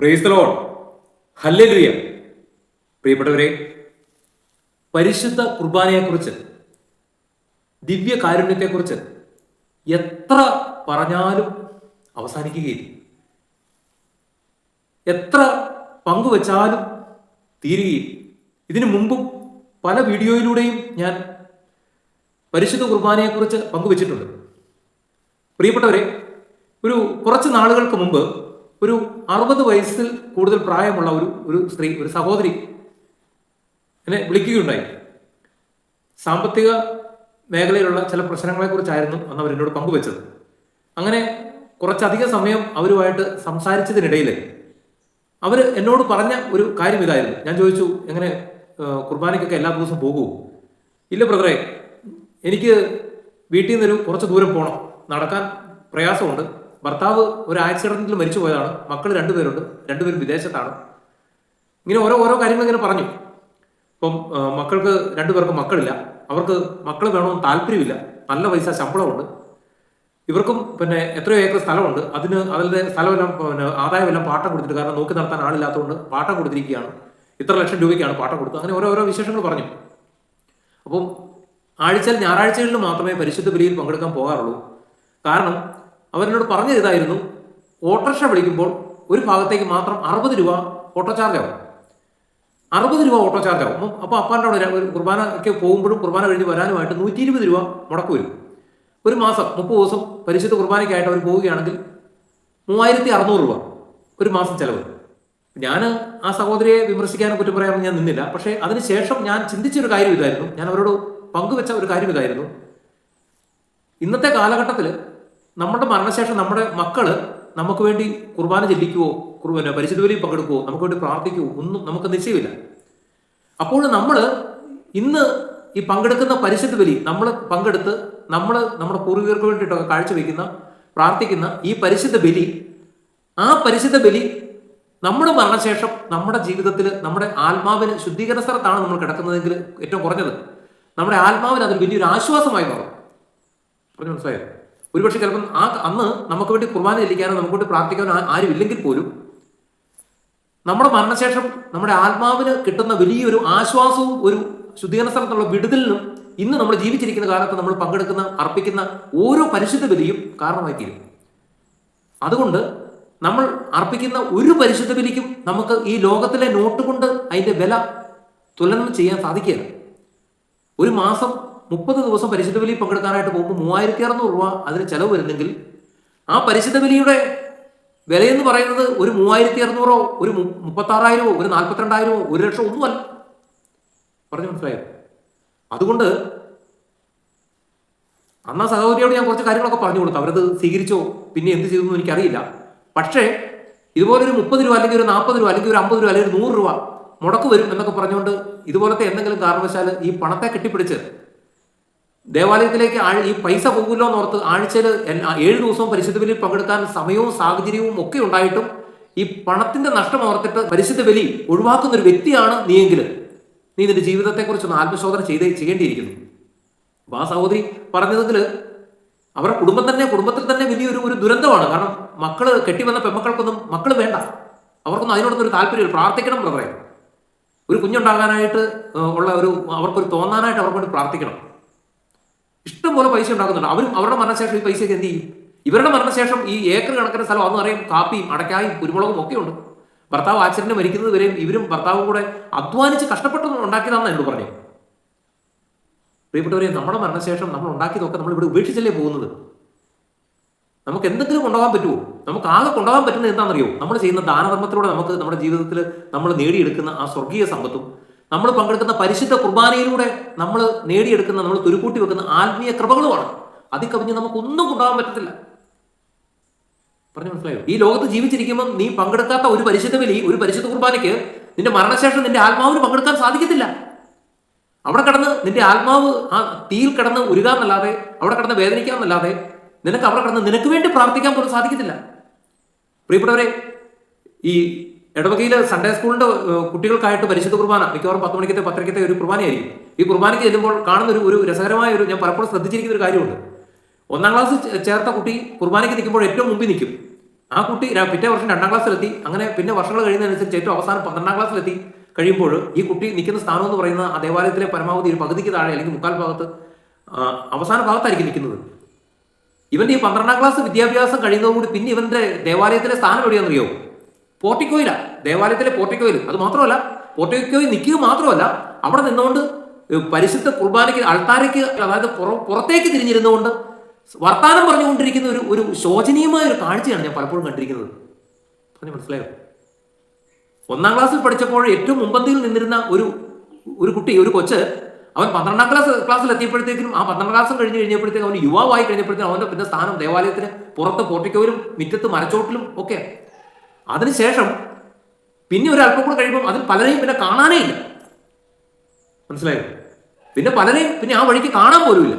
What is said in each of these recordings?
പ്രേസ്തലോൺ hallelujah പ്രിയപ്പെട്ടവരെ പരിശുദ്ധ കുർബാനയെക്കുറിച്ച് ദിവ്യ കാരുണ്യത്തെക്കുറിച്ച് എത്ര പറഞ്ഞാലും അവസാനിക്കുകയില്ല. എത്ര പങ്കുവച്ചാലും തീരുകയില്ല. ഇതിനു മുമ്പും പല വീഡിയോയിലൂടെയും ഞാൻ പരിശുദ്ധ കുർബാനയെക്കുറിച്ച് പങ്കുവച്ചിട്ടുണ്ട്. പ്രിയപ്പെട്ടവരെ ഒരു കുറച്ച് നാളുകൾക്ക് മുമ്പ് ഒരു അറുപത് വയസ്സിൽ കൂടുതൽ പ്രായമുള്ള ഒരു ഒരു സ്ത്രീ ഒരു സഹോദരി എന്നെ വിളിക്കുകയുണ്ടായി. സാമ്പത്തിക മേഖലയിലുള്ള ചില പ്രശ്നങ്ങളെക്കുറിച്ചായിരുന്നു അന്ന് അവർ എന്നോട് പങ്കുവച്ചത്. അങ്ങനെ കുറച്ചധികം സമയം അവരുമായിട്ട് സംസാരിച്ചതിനിടയിൽ അവർ എന്നോട് പറഞ്ഞ ഒരു കാര്യം ഇതായിരുന്നു. ഞാൻ ചോദിച്ചു എങ്ങനെ കുർബാനയ്ക്കൊക്കെ എല്ലാ ദിവസവും പോകൂ ഇല്ല ബ്രദറെ എനിക്ക് വീട്ടിൽ നിന്നൊരു കുറച്ച് ദൂരം പോകണം നടക്കാൻ പ്രയാസമുണ്ട്. ഭർത്താവ് ഒരു ആക്സിഡന്റിൽ മരിച്ചു പോയതാണ്. മക്കൾ രണ്ടുപേരുണ്ട്. രണ്ടുപേരും വിദേശത്താണ്. ഇങ്ങനെ ഓരോ ഓരോ കാര്യങ്ങൾ ഇങ്ങനെ പറഞ്ഞു. ഇപ്പം മക്കൾക്ക് രണ്ടുപേർക്ക് മക്കളില്ല. അവർക്ക് മക്കൾ വേണമെന്ന് താല്പര്യമില്ല. നല്ല പൈസ ശമ്പളമുണ്ട്. ഇവർക്കും പിന്നെ എത്രയോ ഏക്കർ സ്ഥലമുണ്ട്. അതിന് അതിന്റെ സ്ഥലമെല്ലാം പിന്നെ ആദായമെല്ലാം പാട്ടം കൊടുത്തിട്ട് കാരണം നോക്കി നടത്താൻ ആളില്ലാത്തതുകൊണ്ട് പാട്ടം കൊടുത്തിരിക്കുകയാണ്. ഇത്ര ലക്ഷം രൂപയ്ക്കാണ് പാട്ടം കൊടുത്തത്. അങ്ങനെ ഓരോ ഓരോ വിശേഷങ്ങൾ പറഞ്ഞു. അപ്പം ആഴ്ചയിൽ ഞായറാഴ്ചകളിൽ മാത്രമേ പരിശുദ്ധ ബലിയിൽ പങ്കെടുക്കാൻ പോകാറുള്ളൂ. കാരണം അവരെന്നോട് പറഞ്ഞത് ഇതായിരുന്നു ഓട്ടോറിക്ഷ വിളിക്കുമ്പോൾ ഒരു ഭാഗത്തേക്ക് മാത്രം അറുപത് രൂപ ഓട്ടോ ചാർജ് ആവും. അറുപത് രൂപ ഓട്ടോ ചാർജ് ആവും. അപ്പം അപ്പോൾ അപ്പാന്റെ അവിടെ ഒരു കുർബാനയ്ക്ക് പോകുമ്പോഴും കുർബാന കഴിഞ്ഞ് വരാനുമായിട്ട് നൂറ്റി ഇരുപത് രൂപ മുടക്ക് വരും. ഒരു മാസം മുപ്പത് ദിവസം പരിശുദ്ധ കുർബാനയ്ക്കായിട്ട് അവർ പോവുകയാണെങ്കിൽ മൂവായിരത്തി അറുന്നൂറ് രൂപ ഒരു മാസം ചിലവ്. ഞാൻ ആ സഹോദരിയെ വിമർശിക്കാനും കുറ്റം പറയാമെന്ന് ഞാൻ നിന്നില്ല. പക്ഷേ അതിനുശേഷം ഞാൻ ചിന്തിച്ചൊരു കാര്യം ഇതായിരുന്നു. ഞാൻ അവരോട് പങ്കുവെച്ച ഒരു കാര്യം ഇതായിരുന്നു. ഇന്നത്തെ കാലഘട്ടത്തിൽ നമ്മുടെ മരണശേഷം നമ്മുടെ മക്കൾ നമുക്ക് വേണ്ടി കുർബാന ചെല്ലിക്കുവോ കുർബാന പരിശുദ്ധ വലിയ പങ്കെടുക്കുവോ നമുക്ക് വേണ്ടി പ്രാർത്ഥിക്കുവോ ഒന്നും നമുക്ക് നിശ്ചയമില്ല. അപ്പോൾ നമ്മൾ ഇന്ന് ഈ പങ്കെടുക്കുന്ന പരിശുദ്ധ ബലി നമ്മൾ പങ്കെടുത്ത് നമ്മൾ നമ്മുടെ പൂർവികർക്ക് വേണ്ടിയിട്ടൊക്കെ കാഴ്ചവെക്കുന്ന പ്രാർത്ഥിക്കുന്ന ഈ പരിശുദ്ധ ബലി ആ പരിശുദ്ധ ബലി നമ്മുടെ മരണശേഷം നമ്മുടെ ജീവിതത്തിൽ നമ്മുടെ ആത്മാവിന് ശുദ്ധീകരണ സ്ഥലത്താണ് നമ്മൾ കിടക്കുന്നതെങ്കിൽ ഏറ്റവും കുറഞ്ഞത്. നമ്മുടെ ആത്മാവിന് അതൊരു വലിയൊരു ആശ്വാസമായി മാറും. പറഞ്ഞു മനസ്സിലായോ? ഒരുപക്ഷെ ചിലപ്പം ആ അന്ന് നമുക്ക് വേണ്ടി കുർബാന ചെല്ലിക്കാനോ നമുക്ക് വേണ്ടി പ്രാർത്ഥിക്കാനോ ആരും ഇല്ലെങ്കിൽ പോലും നമ്മുടെ മരണശേഷം നമ്മുടെ ആത്മാവിന് കിട്ടുന്ന വലിയൊരു ആശ്വാസവും ഒരു ശുദ്ധീകരണ സ്ഥലത്തുള്ള വിടുതലിനും ഇന്ന് നമ്മൾ ജീവിച്ചിരിക്കുന്ന കാലത്ത് നമ്മൾ പങ്കെടുക്കുന്ന അർപ്പിക്കുന്ന ഓരോ പരിശുദ്ധ ബലിയും കാരണമായി തീരും. അതുകൊണ്ട് നമ്മൾ അർപ്പിക്കുന്ന ഒരു പരിശുദ്ധ ബലിക്കും നമുക്ക് ഈ ലോകത്തിലെ നോട്ട് കൊണ്ട് വില തുലനം ചെയ്യാൻ സാധിക്കില്ല ഒരു മാസം മുപ്പത് ദിവസം പരിശുദ്ധ ബലി പങ്കെടുക്കാനായിട്ട് പോകുമ്പോൾ മൂവായിരത്തി അറുന്നൂറ് രൂപ അതിന് ചെലവ് വരുന്നെങ്കിൽ ആ പരിശുദ്ധ ബലിയുടെ വിലയെന്ന് പറയുന്നത് ഒരു മൂവായിരത്തി അറുന്നൂറോ ഒരു മുപ്പത്താറായിരമോ ഒരു നാൽപ്പത്തിരണ്ടായിരമോ ഒരു ലക്ഷം ഒന്നുമല്ല. പറഞ്ഞു മനസ്സിലായോ? അതുകൊണ്ട് അന്ന് സഹോദരിയോട് ഞാൻ കുറച്ച് കാര്യങ്ങളൊക്കെ പറഞ്ഞു കൊടുത്തു. അവരത് സ്വീകരിച്ചോ പിന്നെ എന്ത് ചെയ്തു എനിക്കറിയില്ല. പക്ഷേ ഇതുപോലെ ഒരു മുപ്പത് രൂപ അല്ലെങ്കിൽ ഒരു നാൽപ്പത് രൂപ അല്ലെങ്കിൽ ഒരു അമ്പത് രൂപ അല്ലെങ്കിൽ ഒരു നൂറ് രൂപ മുടക്ക് വരും എന്നൊക്കെ പറഞ്ഞുകൊണ്ട് ഇതുപോലത്തെ എന്തെങ്കിലും കാരണവശാൽ ഈ പണത്തെ കെട്ടിപ്പിടിച്ച് ദേവാലയത്തിലേക്ക് ആഴ് ഈ പൈസ പോകുമല്ലോ എന്ന് ഓർത്ത് ആഴ്ചയിൽ ഏഴ് ദിവസവും പരിശുദ്ധ ബലിയിൽ പങ്കെടുക്കാൻ സമയവും സാഹചര്യവും ഒക്കെ ഉണ്ടായിട്ടും ഈ പണത്തിന്റെ നഷ്ടം ഓർത്തിട്ട് പരിശുദ്ധ ബലി ഒഴിവാക്കുന്ന ഒരു വ്യക്തിയാണ് നീയെങ്കിൽ. നീ നിന്റെ ജീവിതത്തെക്കുറിച്ച് കുറിച്ചൊന്ന് ആത്മശോധന ചെയ്ത് ചെയ്യേണ്ടിയിരിക്കുന്നു. അപ്പൊ ആ സഹോദരി പറഞ്ഞതെങ്കിൽ അവരുടെ കുടുംബം തന്നെ കുടുംബത്തിൽ തന്നെ വലിയൊരു ഒരു ദുരന്തമാണ്. കാരണം മക്കൾ കെട്ടിവന്ന പെമ്മക്കൾക്കൊന്നും മക്കൾ വേണ്ട. അവർക്കൊന്നും അതിനോടൊന്നും ഒരു താല്പര്യമില്ല. പ്രാർത്ഥിക്കണം ബ്രദറെ. ഒരു കുഞ്ഞുണ്ടാകാനായിട്ട് ഉള്ള ഒരു അവർക്കൊരു തോന്നാനായിട്ട് അവർക്ക് വേണ്ടി പ്രാർത്ഥിക്കണം. ഇഷ്ടം പോലെ പൈസ ഉണ്ടാക്കുന്നുണ്ട്. അവരും അവരുടെ മരണശേഷം ഈ പൈസയൊക്കെ എന്ത് ചെയ്യും? ഇവരുടെ മരണശേഷം ഈ ഏക്കർ കണക്കിന് സ്ഥലം അന്ന് അറിയാം കാപ്പിയും അടക്കായും കുരുമുളകും ഒക്കെ ഉണ്ട്. ഭർത്താവ് ആക്സിഡന്റ് മരിക്കുന്നത് വരെയും ഇവരും ഭർത്താവും കൂടെ അധ്വാനിച്ച് കഷ്ടപ്പെട്ട് ഉണ്ടാക്കിയതാണെന്ന് എന്നോട് പറഞ്ഞു. പ്രിയപ്പെട്ടവരെ നമ്മുടെ മരണശേഷം നമ്മൾ ഉണ്ടാക്കിയതൊക്കെ നമ്മൾ ഇവിടെ ഉപേക്ഷിച്ചല്ലേ പോകുന്നത്? നമുക്ക് എന്തെങ്കിലും കൊണ്ടുപോകാൻ പറ്റുമോ? നമുക്ക് ആകെ കൊണ്ടുപോകാൻ പറ്റുന്നത് എന്താണെന്നറിയോ? നമ്മൾ ചെയ്യുന്ന ദാനധർമ്മത്തിലൂടെ നമുക്ക് നമ്മുടെ ജീവിതത്തിൽ നമ്മൾ നേടിയെടുക്കുന്ന ആ സ്വർഗീയ സമ്പത്തും നമ്മൾ പങ്കെടുക്കുന്ന പരിശുദ്ധ കുർബാനയിലൂടെ നമ്മൾ നേടിയെടുക്കുന്ന നമ്മൾ തുരുക്കൂട്ടി വെക്കുന്ന ആത്മീയ കൃപകളുമാണ്. അതിൽ കവിഞ്ഞ് നമുക്കൊന്നും ഉണ്ടാവാൻ പറ്റത്തില്ല. പറഞ്ഞു മനസ്സിലായോ? ഈ ലോകത്ത് ജീവിച്ചിരിക്കുമ്പോൾ നീ പങ്കെടുക്കാത്ത ഒരു പരിശുദ്ധ ബലി ഒരു പരിശുദ്ധ കുർബാനയ്ക്ക് നിന്റെ മരണശേഷം നിന്റെ ആത്മാവിന് പങ്കെടുക്കാൻ സാധിക്കത്തില്ല. അവിടെ കടന്ന് നിന്റെ ആത്മാവ് ആ തീയിൽ കിടന്ന് ഉരുകാന്നല്ലാതെ അവിടെ കിടന്ന് വേദനിക്കാന്നല്ലാതെ നിനക്ക് അവിടെ കടന്ന് നിനക്ക് വേണ്ടി പ്രാർത്ഥിക്കാൻ പോലും സാധിക്കത്തില്ല. പ്രിയപ്പെട്ടവരെ ഈ ഇടവകയിൽ സൺഡേ സ്കൂളിന്റെ കുട്ടികൾക്കായിട്ട് പരിശുദ്ധ കുർബാന മിക്കവാറും പത്ത് മണിക്കത്തെ പത്തരക്കത്തെ ഒരു കുർബാനയായിരിക്കും. ഈ കുർബാനയ്ക്ക് ചെല്ലുമ്പോൾ കാണുന്ന ഒരു ഒരു രസകരമായ ഒരു ഞാൻ പലപ്പോഴും ശ്രദ്ധിച്ചിരിക്കുന്ന ഒരു കാര്യമുണ്ട്. ഒന്നാം ക്ലാസ് ചേർത്ത കുട്ടി കുർബാനയ്ക്ക് നിൽക്കുമ്പോൾ ഏറ്റവും മുമ്പിൽ നിൽക്കും. ആ കുട്ടി പിറ്റേ വർഷം രണ്ടാം ക്ലാസ്സിലെത്തി. അങ്ങനെ പിന്നെ വർഷങ്ങൾ കഴിയുന്നതനുസരിച്ച് ഏറ്റവും അവസാനം പന്ത്രണ്ടാം ക്ലാസ്സിലെത്തി. കഴിയുമ്പോൾ ഈ കുട്ടി നിൽക്കുന്ന സ്ഥാനം എന്ന് പറയുന്ന ആ ദേവാലയത്തിലെ പരമാവധി ഒരു പകുതിക്ക് താഴെ അല്ലെങ്കിൽ മുക്കാൽ ഭാഗത്ത് അവസാന ഭാഗത്തായിരിക്കും നിൽക്കുന്നത്. ഇവന്റെ ഈ പന്ത്രണ്ടാം ക്ലാസ് വിദ്യാഭ്യാസം കഴിയുന്നതോടുകൂടി പിന്നെ ഇവന്റെ ദേവാലയത്തിലെ സ്ഥാനം എവിടെയാണെന്നറിയോ? പോർട്ടിക്കോയില. ദേവാലയത്തിലെ പോർട്ടിക്കോയിൽ അത് മാത്രമല്ല പോർട്ടിക്കോയിൽ നിൽക്കുക മാത്രമല്ല അവിടെ നിന്നുകൊണ്ട് പരിശുദ്ധ കുർബാനയ്ക്ക് അൾത്താരയ്ക്ക് അതായത് പുറത്തേക്ക് തിരിഞ്ഞിരുന്നുകൊണ്ട് വർത്താനം പറഞ്ഞുകൊണ്ടിരിക്കുന്ന ഒരു ഒരു ശോചനീയമായ ഒരു കാഴ്ചയാണ് ഞാൻ പലപ്പോഴും കണ്ടിരിക്കുന്നത്. പറഞ്ഞു മനസ്സിലായോ? ഒന്നാം ക്ലാസ്സിൽ പഠിച്ചപ്പോൾ ഏറ്റവും മുമ്പന്തിയിൽ നിന്നിരുന്ന ഒരു ഒരു കുട്ടി ഒരു കൊച്ച് അവൻ പന്ത്രണ്ടാം ക്ലാസ് ക്ലാസ്സിൽ എത്തിയപ്പോഴത്തേക്കും ആ പന്ത്രണ്ടാം ക്ലാസ് കഴിഞ്ഞ് കഴിഞ്ഞപ്പോഴത്തേക്കും അവൻ യുവാവായി കഴിഞ്ഞപ്പോഴത്തേക്കും അവന്റെ പിന്നെ സ്ഥാനം ദേവാലയത്തിന് പുറത്ത് പോർട്ടിക്കോയിലും മുറ്റത്ത് മരച്ചോട്ടിലും ഒക്കെ. അതിനുശേഷം പിന്നെ ഒരു അല്പം കൂടെ കഴിയുമ്പോൾ അതിൽ പലരെയും പിന്നെ കാണാനേ ഇല്ല. മനസ്സിലായോ? പിന്നെ പലരെയും പിന്നെ ആ വഴിക്ക് കാണാൻ പോലുമില്ല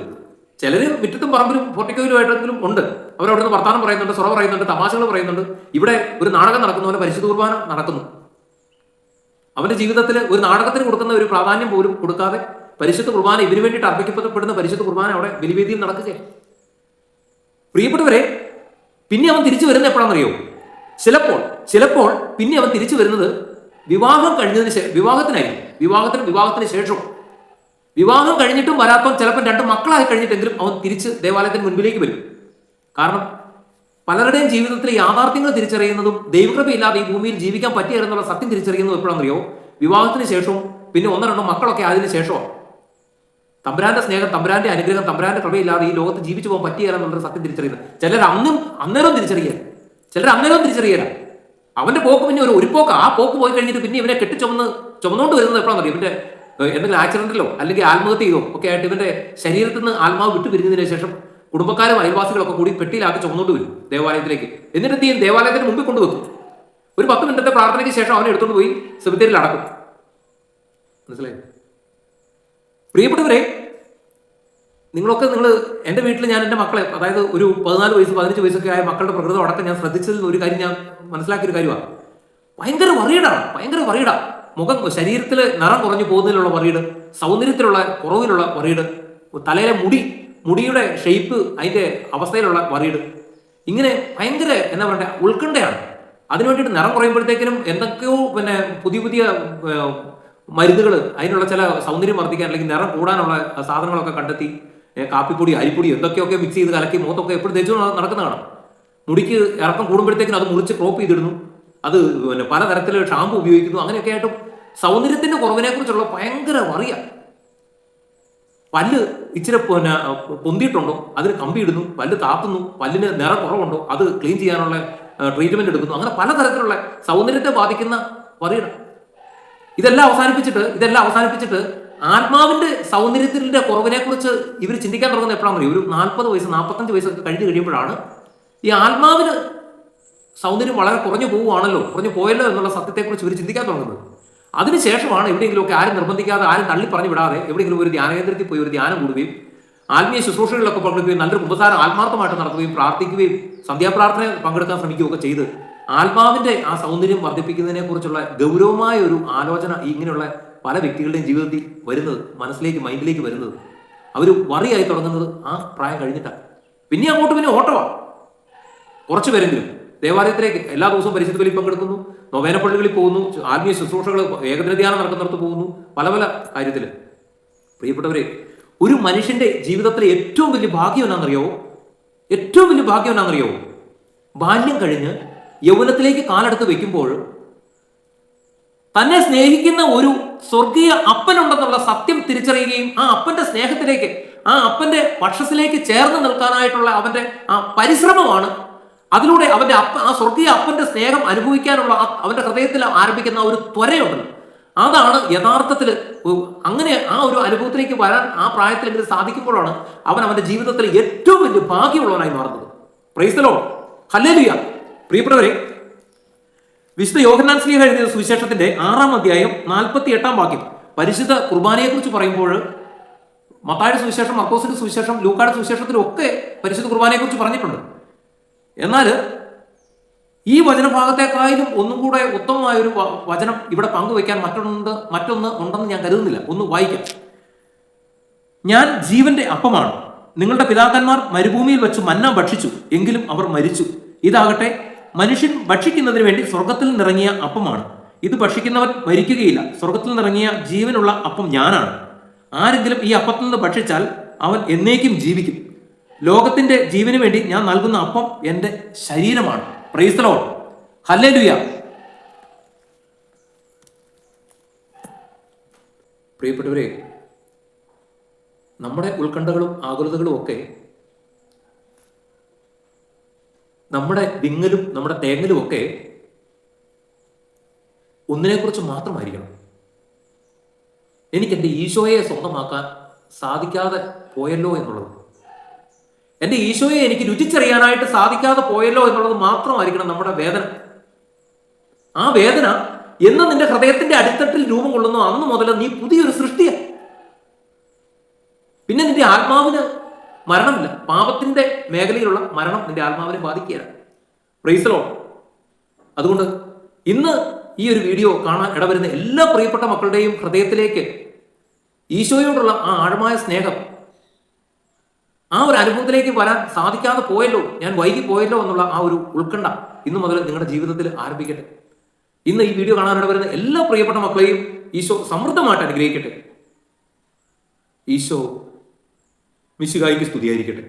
ചിലർ മുറ്റത്തും പറമ്പിലും പൊട്ടിക്കോയിലുമായിട്ടെങ്കിലും ഉണ്ട്. അവരവിടെ നിന്ന് വർത്താനം പറയുന്നുണ്ട് സ്വറ പറയുന്നുണ്ട് തമാശകൾ പറയുന്നുണ്ട്. ഇവിടെ ഒരു നാടകം നടക്കുന്നു പോലെ പരിശുദ്ധ കുർബാന നടക്കുന്നു. അവന്റെ ജീവിതത്തിൽ ഒരു നാടകത്തിന് കൊടുക്കുന്ന ഒരു പ്രാധാന്യം പോലും കൊടുക്കാതെ പരിശുദ്ധ കുർബാന ഇതിനു വേണ്ടിയിട്ട് അർപ്പിക്കപ്പെടുന്ന പരിശുദ്ധ കുർബാന അവിടെ ബലിവേദിയിൽ നടക്കുകയാണ്. പ്രിയപ്പെട്ടവരെ പിന്നെ അവൻ തിരിച്ചു വരുന്ന എപ്പോഴാണെന്നറിയോ? ചിലപ്പോൾ ചിലപ്പോൾ പിന്നെ അവൻ തിരിച്ചു വരുന്നത് വിവാഹം കഴിഞ്ഞതിന് ശേഷം വിവാഹത്തിനായിരിക്കും. വിവാഹത്തിന് വിവാഹത്തിന് ശേഷം വിവാഹം കഴിഞ്ഞിട്ടും വരാത്തവൻ ചിലപ്പോൾ രണ്ട് മക്കളായി കഴിഞ്ഞിട്ടെങ്കിലും അവൻ തിരിച്ച് ദേവാലയത്തിന് മുൻപിലേക്ക് വരും. കാരണം പലരുടെയും ജീവിതത്തിലെ യാഥാർത്ഥ്യങ്ങൾ തിരിച്ചറിയുന്നതും ദൈവകൃപയില്ലാതെ ഈ ഭൂമിയിൽ ജീവിക്കാൻ പറ്റിയെന്നുള്ള സത്യം തിരിച്ചറിയുന്നത് എപ്പോഴാണെന്നറിയോ? വിവാഹത്തിന് ശേഷവും പിന്നെ ഒന്നോ രണ്ടോ മക്കളൊക്കെ ആയതിനു ശേഷമോ തമ്പുരാന്റെ സ്നേഹം തമ്പുരാന്റെ അനുഗ്രഹം തമ്പുരാന്റെ കൃപയില്ലാതെ ഈ ലോകത്ത് ജീവിച്ചു പോകാൻ പറ്റിയാലെന്നുള്ള സത്യം തിരിച്ചറിയുന്നത്. ചിലർ അന്നും അന്നേരം തിരിച്ചറിയാൻ ചിലർ അന്നേരം തിരിച്ചറിയാൻ അവന്റെ പോക്ക് പിന്നെ ഒരു പോക്ക്. ആ പോക്ക് പോയി കഴിഞ്ഞിട്ട് പിന്നെ ഇവനെ കെട്ടി ചുമന്ന് ചുമന്നുകൊണ്ട് വരുന്നത് എപ്പോഴാണെന്നറിയോ ഇവന്റെ എന്തെങ്കിലും ആക്സിഡന്റിലോ അല്ലെങ്കിൽ ആത്മഹത്യ ചെയ്തോ ഒക്കെ ആയിട്ട് ഇവന്റെ ശരീരത്തിൽ നിന്ന് ആത്മാവ് വിട്ടു പിരിഞ്ഞതിന് ശേഷം കുടുംബക്കാരും അയൽവാസികളൊക്കെ കൂടി പെട്ടിയിലാക്കി ചുമന്നുകൊണ്ട് വരും ദേവാലയത്തിലേക്ക്. എന്നിട്ട് എന്ത് ചെയ്യും? ദേവാലയത്തിന് മുമ്പിൽ കൊണ്ടുവെക്കും. ഒരു പത്ത് മിനിറ്റത്തെ പ്രാർത്ഥനയ്ക്ക് ശേഷം അവനെ എടുത്തുകൊണ്ട് പോയി സെമിത്തേരിൽ അടക്കും. മനസ്സിലായി? പ്രിയപ്പെട്ടവരെ നിങ്ങളൊക്കെ നിങ്ങൾ എന്റെ വീട്ടിൽ ഞാൻ എന്റെ മക്കളെ അതായത് ഒരു പതിനാല് വയസ്സ് പതിനഞ്ച് വയസ്സൊക്കെ ആയ മക്കളുടെ പ്രകൃതം അടക്കം ഞാൻ ശ്രദ്ധിച്ചതിൽ ഒരു കാര്യം ഞാൻ മനസ്സിലാക്കിയൊരു കാര്യമാണ് ഭയങ്കര വറീഡാണ് ഭയങ്കര വറീഡാണ് മുഖം ശരീരത്തിൽ നിറം കുറഞ്ഞു പോകുന്നതിലുള്ള വറീഡ് സൗന്ദര്യത്തിലുള്ള കുറവിലുള്ള വറീഡ് തലയിലെ മുടി മുടിയുടെ ഷേപ്പ് അതിന്റെ അവസ്ഥയിലുള്ള വറീഡ് ഇങ്ങനെ ഭയങ്കര എന്താ പറയുക ഉൾക്കണ്ഠയാണ് അതിനു വേണ്ടിയിട്ട് നിറം കുറയുമ്പോഴത്തേക്കിനും എന്തൊക്കെയോ പിന്നെ പുതിയ പുതിയ മരുന്നുകൾ അതിനുള്ള ചില സൗന്ദര്യം വർദ്ധിക്കാൻ അല്ലെങ്കിൽ നിറം കൂടാനുള്ള സാധനങ്ങളൊക്കെ കണ്ടെത്തി കാപ്പിപ്പൊടി അരിപ്പൊടി എന്തൊക്കെയൊക്കെ മിക്സ് ചെയ്ത് കലക്കി മുഖത്തൊക്കെ എപ്പോഴും തേച്ചു നടക്കുന്ന കാണാം. മുടിക്ക് ഇറക്കം കൂടുമ്പോഴത്തേക്കും അത് മുറിച്ച് ക്രോപ്പ് ചെയ്തിടുന്നു. അത് പിന്നെ പലതരത്തിൽ ഷാമ്പു ഉപയോഗിക്കുന്നു. അങ്ങനെയൊക്കെ ആയിട്ടും സൗന്ദര്യത്തിന്റെ കുറവിനെ കുറിച്ചുള്ള ഭയങ്കര വറിയ. പല്ല് ഇച്ചിരി പിന്നെ പൊന്തിയിട്ടുണ്ടോ? അതിന് കമ്പി ഇടുന്നു. പല്ല് താത്തുന്നു. പല്ലിന് നിറ കുറവുണ്ടോ? അത് ക്ലീൻ ചെയ്യാനുള്ള ട്രീറ്റ്മെന്റ് എടുക്കുന്നു. അങ്ങനെ പലതരത്തിലുള്ള സൗന്ദര്യത്തെ ബാധിക്കുന്ന വറിയണം ഇതെല്ലാം അവസാനിപ്പിച്ചിട്ട് ഇതെല്ലാം അവസാനിപ്പിച്ചിട്ട് ആത്മാവിന്റെ സൗന്ദര്യത്തിന്റെ കുറവിനെ കുറിച്ച് ഇവർ ചിന്തിക്കാൻ തുടങ്ങുന്നത് എപ്പോഴാണ് ഒരു നാൽപ്പത് വയസ്സ് നാൽപ്പത്തഞ്ച് വയസ്സൊക്കെ കഴിഞ്ഞ് കഴിയുമ്പോഴാണ് ഈ ആത്മാവിന് സൗന്ദര്യം വളരെ കുറഞ്ഞു പോവുകയാണല്ലോ കുറഞ്ഞു പോയല്ലോ എന്നുള്ള സത്യത്തെക്കുറിച്ച് ഇവർ ചിന്തിക്കാൻ തുടങ്ങുന്നത്. അതിനുശേഷമാണ് എവിടെയെങ്കിലുമൊക്കെ ആരും നിർബന്ധിക്കാതെ ആരും തള്ളി പറഞ്ഞു വിടാതെ എവിടെയെങ്കിലും ഒരു ധ്യാനകേന്ദ്രത്തിൽ പോയി ഒരു ധ്യാനം കൂടുകയും ആത്മീയ ശുശ്രൂഷകളിലൊക്കെ പങ്കെടുക്കുകയും നല്ലൊരു കുമ്പസാരം ആത്മാർത്ഥമായിട്ട് നടത്തുകയും പ്രാർത്ഥിക്കുകയും സന്ധ്യാപ്രാർത്ഥന പങ്കെടുക്കാൻ ശ്രമിക്കുകയൊക്കെ ചെയ്ത് ആത്മാവിന്റെ ആ സൗന്ദര്യം വർദ്ധിപ്പിക്കുന്നതിനെ കുറിച്ചുള്ള ഗൗരവമായ ഒരു ആലോചന ഇങ്ങനെയുള്ള പല വ്യക്തികളുടെയും ജീവിതത്തിൽ വരുന്നത് മനസ്സിലേക്ക് മൈൻഡിലേക്ക് വരുന്നത്. അവർ വറിയായി തുടങ്ങുന്നത് ആ പ്രായം കഴിഞ്ഞിട്ടാണ് പിന്നെ അങ്ങോട്ട് പിന്നെ ഓട്ടമാണ് കുറച്ച് പേരെങ്കിലും. ദേവാലയത്തിലേക്ക് എല്ലാ ദിവസവും പരിശുദ്ധ ബലി പങ്കെടുക്കുന്നു. നൊവേന പള്ളികളിൽ പോകുന്നു. ആത്മീയ ശുശ്രൂഷകൾ ഏകദിന ധ്യാനം നടക്കുന്നിടത്ത് പോകുന്നു. പല പല കാര്യത്തിൽ പ്രിയപ്പെട്ടവരെ ഒരു മനുഷ്യന്റെ ജീവിതത്തിലെ ഏറ്റവും വലിയ ഭാഗ്യം എന്നാണെന്നറിയാവോ ഏറ്റവും വലിയ ഭാഗ്യം എന്നാണെന്നറിയാവോ ബാല്യം കഴിഞ്ഞ് യൗവനത്തിലേക്ക് കാലെടുത്ത് വെക്കുമ്പോൾ തന്നെ സ്നേഹിക്കുന്ന ഒരു സ്വർഗീയ അപ്പനുണ്ടെന്നുള്ള സത്യം തിരിച്ചറിയുകയും ആ അപ്പന്റെ സ്നേഹത്തിലേക്ക് ആ അപ്പന്റെ പക്ഷത്തിലേക്ക് ചേർന്ന് നിൽക്കാനായിട്ടുള്ള അവന്റെ ആ പരിശ്രമമാണ് അതിലൂടെ അവന്റെ അപ്പ ആ സ്വർഗീയ അപ്പന്റെ സ്നേഹം അനുഭവിക്കാനുള്ള അവന്റെ ഹൃദയത്തിൽ ആരംഭിക്കുന്ന ഒരു ത്വരയുണ്ടല്ലോ. അതാണ് യഥാർത്ഥത്തിൽ അങ്ങനെ ആ ഒരു അനുഭവത്തിലേക്ക് വരാൻ ആ പ്രായത്തിൽ പ്രായത്തിലെങ്കിലും സാധിക്കുമ്പോഴാണ് അവൻ അവന്റെ ജീവിതത്തിൽ ഏറ്റവും വലിയ ഭാഗ്യമുള്ളവനായി മാറുന്നത്. പ്രൈസലോ ഹല്ലേലിയ പ്രിയപ്പെട്ടവരെ വിശുദ്ധ യോഹന്നാൻ സ്ലീഹ എഴുതിയ സുവിശേഷത്തിന്റെ ആറാം അധ്യായം നാൽപ്പത്തി എട്ടാം വാക്യം. പരിശുദ്ധ കുർബാനയെക്കുറിച്ച് പറയുമ്പോൾ മത്തായുടെ സുവിശേഷം മർക്കോസിന്റെ സുവിശേഷം ലൂക്കായുടെ സുവിശേഷത്തിലൊക്കെ പരിശുദ്ധ കുർബാനയെക്കുറിച്ച് പറഞ്ഞിട്ടുണ്ട്. എന്നാൽ ഈ വചനഭാഗത്തെക്കാളും ഒന്നും കൂടെ ഉത്തമമായൊരു വചനം ഇവിടെ പങ്കുവെക്കാൻ മറ്റൊന്നുണ്ട് മറ്റൊന്ന് ഉണ്ടെന്ന് ഞാൻ കരുതുന്നില്ല. ഒന്ന് വായിക്കാം. ഞാൻ ജീവന്റെ അപ്പമാണ്. നിങ്ങളുടെ പിതാക്കന്മാർ മരുഭൂമിയിൽ വെച്ച് മന്ന ഭക്ഷിച്ചു എങ്കിലും അവർ മരിച്ചു. ഇതാകട്ടെ മനുഷ്യൻ ഭക്ഷിക്കുന്നതിന് വേണ്ടി സ്വർഗത്തിൽ നിറങ്ങിയ അപ്പമാണ്. ഇത് ഭക്ഷിക്കുന്നവൻ മരിക്കുകയില്ല. സ്വർഗത്തിൽ നിറങ്ങിയ ജീവനുള്ള അപ്പം ഞാനാണ്. ആരെങ്കിലും ഈ അപ്പത്തിൽ നിന്ന് ഭക്ഷിച്ചാൽ അവൻ എന്നേക്കും ജീവിക്കും. ലോകത്തിന്റെ ജീവന് വേണ്ടി ഞാൻ നൽകുന്ന അപ്പം എന്റെ ശരീരമാണ്. പ്രൈസലോൺ ഹല്ലേ ലുയ പ്രിയപ്പെട്ടവരെ നമ്മുടെ ഉത്കണ്ഠകളും ആകുലതകളും ഒക്കെ നമ്മുടെ വിങ്ങലും നമ്മുടെ തേങ്ങലും ഒക്കെ ഒന്നിനെക്കുറിച്ച് മാത്രമായിരിക്കണം. എനിക്ക് എന്റെ ഈശോയെ സ്വന്തമാക്കാൻ സാധിക്കാതെ പോയല്ലോ എന്നുള്ളത്. എന്റെ ഈശോയെ എനിക്ക് രുചിച്ചറിയാനായിട്ട് സാധിക്കാതെ പോയല്ലോ എന്നുള്ളത് മാത്രമായിരിക്കണം നമ്മുടെ വേദന. ആ വേദന എന്ന് നിന്റെ ഹൃദയത്തിന്റെ അടിത്തട്ടിൽ രൂപം കൊള്ളുന്നു അന്ന് മുതൽ നീ പുതിയൊരു സൃഷ്ടിയാണ് പിന്നെ നിന്റെ ആത്മാവിന് മരണമില്ല. പാപത്തിന്റെ മേഖലയിലുള്ള മരണം നിന്റെ ആത്മാവിനെ ബാധിക്കുകയാണ്. പ്രൈസലോ അതുകൊണ്ട് ഇന്ന് ഈ ഒരു വീഡിയോ കാണാൻ ഇടവരുന്ന എല്ലാ പ്രിയപ്പെട്ട മക്കളുടെയും ഹൃദയത്തിലേക്ക് ഈശോയോടുള്ള ആ ആഴമായ സ്നേഹം ആ ഒരു അനുഭവത്തിലേക്ക് വരാൻ സാധിക്കാതെ പോയല്ലോ ഞാൻ വൈകി പോയല്ലോ എന്നുള്ള ആ ഒരു ഉത്കണ്ഠ ഇന്നു മുതൽ നിങ്ങളുടെ ജീവിതത്തിൽ ആരംഭിക്കട്ടെ. ഇന്ന് ഈ വീഡിയോ കാണാനിട വരുന്ന എല്ലാ പ്രിയപ്പെട്ട മക്കളെയും ഈശോ സമൃദ്ധമായിട്ട് അനുഗ്രഹിക്കട്ടെ. ഈശോ മിശുകായിക്ക് സ്തുതിയായിരിക്കട്ടെ.